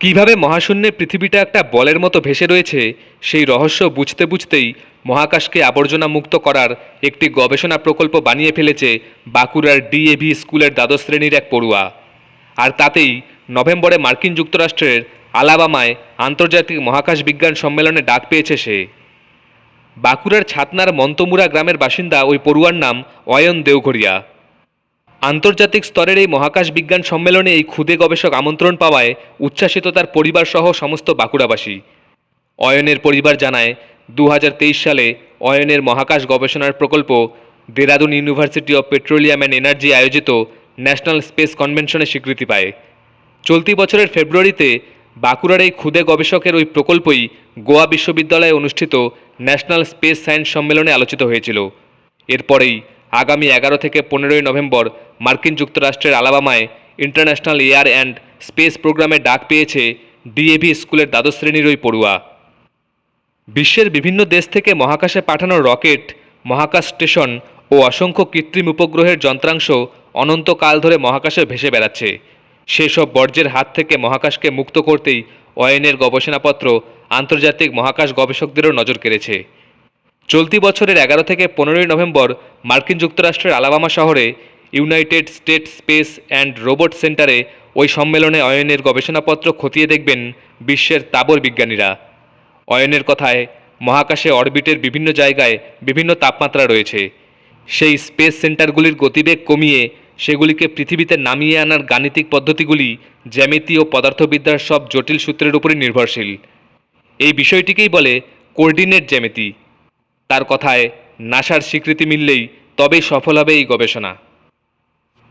কীভাবে মহাশূন্যে পৃথিবীটা একটা বলের মতো ভেসে রয়েছে, সেই রহস্য বুঝতে বুঝতেই মহাকাশকে আবর্জনা মুক্ত করার একটি গবেষণা প্রকল্প বানিয়ে ফেলেছে বাঁকুড়ার ডিএভি স্কুলের দ্বাদশ শ্রেণির এক পড়ুয়া। আর তাতেই নভেম্বরে মার্কিন যুক্তরাষ্ট্রের আলাবামায় আন্তর্জাতিক মহাকাশ বিজ্ঞান সম্মেলনে ডাক পেয়েছে সে। বাঁকুড়ার ছাতনার মন্তমুরা গ্রামের বাসিন্দা ওই পড়ুয়ার নাম অয়ন দেওঘরিয়া। আন্তর্জাতিক স্তরের এই মহাকাশ বিজ্ঞান সম্মেলনে এই ক্ষুদে গবেষক আমন্ত্রণ পাওয়ায় উচ্ছ্বাসিত তার পরিবারসহ সমস্ত বাঁকুড়াবাসী। অয়নের পরিবার জানায় দু হাজার তেইশ সালে অয়নের মহাকাশ গবেষণার প্রকল্প Dehradun university of petroleum and energy আয়োজিত ন্যাশনাল স্পেস কনভেনশনে স্বীকৃতি পায়। চলতি বছরের ফেব্রুয়ারিতে বাঁকুড়ার এই ক্ষুদে গবেষকের ওই প্রকল্পই গোয়া বিশ্ববিদ্যালয়ে অনুষ্ঠিত ন্যাশনাল স্পেস সায়েন্স সম্মেলনে আলোচিত হয়েছিল। এরপরেই আগামী এগারো থেকে পনেরোই নভেম্বর মার্কিন যুক্তরাষ্ট্রের আলাবামায় ইন্টারন্যাশনাল এয়ার অ্যান্ড স্পেস প্রোগ্রামে ডাক পেয়েছে ডিএভি স্কুলের দ্বাদশ শ্রেণির ওই পড়ুয়া। বিশ্বের বিভিন্ন দেশ থেকে মহাকাশে পাঠানো রকেট, মহাকাশ স্টেশন ও অসংখ্য কৃত্রিম উপগ্রহের যন্ত্রাংশ অনন্তকাল ধরে মহাকাশে ভেসে বেড়াচ্ছে। সেসব বর্জ্যের হাত থেকে মহাকাশকে মুক্ত করতেই অয়নের গবেষণাপত্র আন্তর্জাতিক মহাকাশ গবেষকদেরও নজর কেড়েছে। চলতি বছরের এগারো থেকে পনেরোই নভেম্বর মার্কিন যুক্তরাষ্ট্রের আলাবামা শহরে united state space and robot সেন্টারে ওই সম্মেলনে অয়নের গবেষণাপত্র খতিয়ে দেখবেন বিশ্বের তাবর বিজ্ঞানীরা। অয়নের কথায়, মহাকাশে অরবিটের বিভিন্ন জায়গায় বিভিন্ন তাপমাত্রা রয়েছে। সেই স্পেস সেন্টারগুলির গতিবেগ কমিয়ে সেগুলিকে পৃথিবীতে নামিয়ে আনার গাণিতিক পদ্ধতিগুলি জ্যামিতি ও পদার্থবিদ্যার সব জটিল সূত্রের উপরই নির্ভরশীল। এই বিষয়টিকেই বলে কোর্ডিনেট জ্যামিতি। তার কথায় নাসার স্বীকৃতি মিললেই তবেই সফল হবে এই গবেষণা।